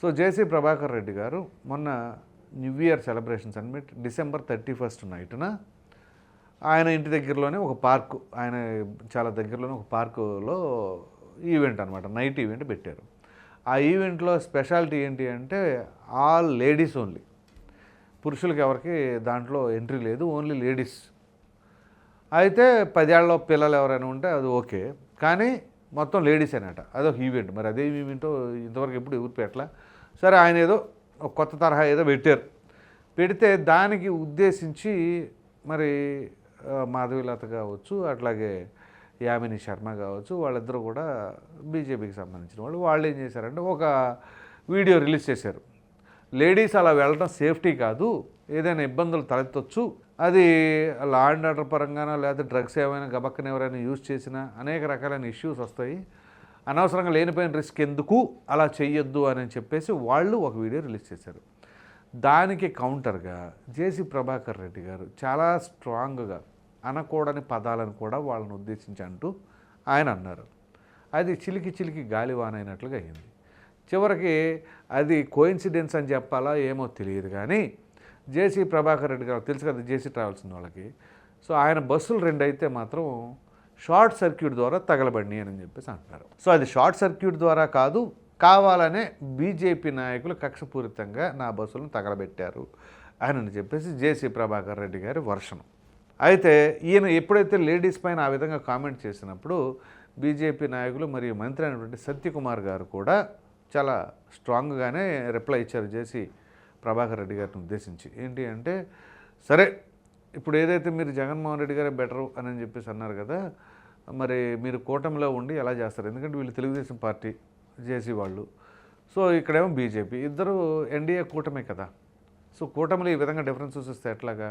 So జేసీ ప్రభాకర్ రెడ్డి గారు మొన్న new year celebrations అని డిసెంబర్ థర్టీ ఫస్ట్ నైట్న ఆయన ఇంటి దగ్గరలోనే ఒక పార్కు ఆయన చాలా దగ్గరలోనే ఒక పార్కులో ఈవెంట్ అనమాట నైట్ ఈవెంట్ పెట్టారు. ఆ ఈవెంట్లో స్పెషాలిటీ ఏంటి అంటే ఆల్ లేడీస్ ఓన్లీ. పురుషులకి ఎవరికి దాంట్లో ఎంట్రీ లేదు ఓన్లీ లేడీస్. అయితే పదేళ్ళ పిల్లలు ఎవరైనా ఉంటే అది ఓకే కానీ మొత్తం లేడీస్ అనట అదొక ఈవెంట్. మరి అదే ఈవెంటో ఇంతవరకు ఎప్పుడు ఎవరు పెట్టలే? సరే ఆయన ఏదో ఒక కొత్త తరహా ఏదో పెట్టారు. పెడితే దానికి ఉద్దేశించి మరి మాధవీలత కావచ్చు అట్లాగే యామిని శర్మ కావచ్చు వాళ్ళిద్దరూ కూడా బీజేపీకి సంబంధించిన వాళ్ళు. వాళ్ళు ఏం చేశారంటే ఒక వీడియో రిలీజ్ చేశారు. లేడీస్ అలా వెళ్ళడం సేఫ్టీ కాదు ఏదైనా ఇబ్బందులు తలెత్తొచ్చు. అది లా అండ్ ఆర్డర్ పరంగానో లేకపోతే డ్రగ్స్ ఏమైనా గబక్కన ఎవరైనా యూజ్ చేసినా అనేక రకాలైన ఇష్యూస్ వస్తాయి. అనవసరంగా లేనిపోయిన రిస్క్ ఎందుకు అలా చేయొద్దు అని చెప్పేసి వాళ్ళు ఒక వీడియో రిలీజ్ చేశారు. దానికి కౌంటర్గా జేసీ ప్రభాకర్ రెడ్డి గారు చాలా స్ట్రాంగ్గా అనకూడని పదాలను కూడా వాళ్ళని ఉద్దేశించి అంటూ ఆయన అన్నారు. అది చిలికి చిలికి గాలివాన అయినట్లుగా అయింది. చివరికి అది కోయిన్సిడెన్స్ అని చెప్పాలా ఏమో తెలియదు కానీ జేసీ ప్రభాకర్ రెడ్డి గారు తెలుసు కదా జేసీ ట్రావెల్స్ ఉన్న వాళ్ళకి. సో ఆయన బస్సులు రెండు అయితే మాత్రం షార్ట్ సర్క్యూట్ ద్వారా తగలబడినాయి అని చెప్పేసి అంటున్నారు. సో అది షార్ట్ సర్క్యూట్ ద్వారా కాదు కావాలనే బీజేపీ నాయకులు కక్షపూరితంగా నా బస్సులను తగలబెట్టారు అని చెప్పేసి జేసీ ప్రభాకర్ రెడ్డి గారి వర్షం. అయితే ఈయన ఎప్పుడైతే లేడీస్ పైన ఆ విధంగా కామెంట్ చేసినప్పుడు బీజేపీ నాయకులు మరియు మంత్రి అయినటువంటి సత్యకుమార్ గారు కూడా చాలా స్ట్రాంగ్గానే రిప్లై ఇచ్చారు చేసి ప్రభాకర్ రెడ్డి గారిని ఉద్దేశించి. ఏంటి అంటే సరే ఇప్పుడు ఏదైతే మీరు జగన్మోహన్ రెడ్డి గారే బెటర్ అని చెప్పేసి అన్నారు కదా మరి మీరు కూటమిలో ఉండి ఎలా చేస్తారు? ఎందుకంటే వీళ్ళు తెలుగుదేశం పార్టీ చేసి వాళ్ళు. సో ఇక్కడేమో బీజేపీ. ఇద్దరు ఎన్డీఏ కూటమే కదా. సో కూటమిలో ఈ విధంగా డిఫరెన్సెస్ వస్తే ఎట్లాగా?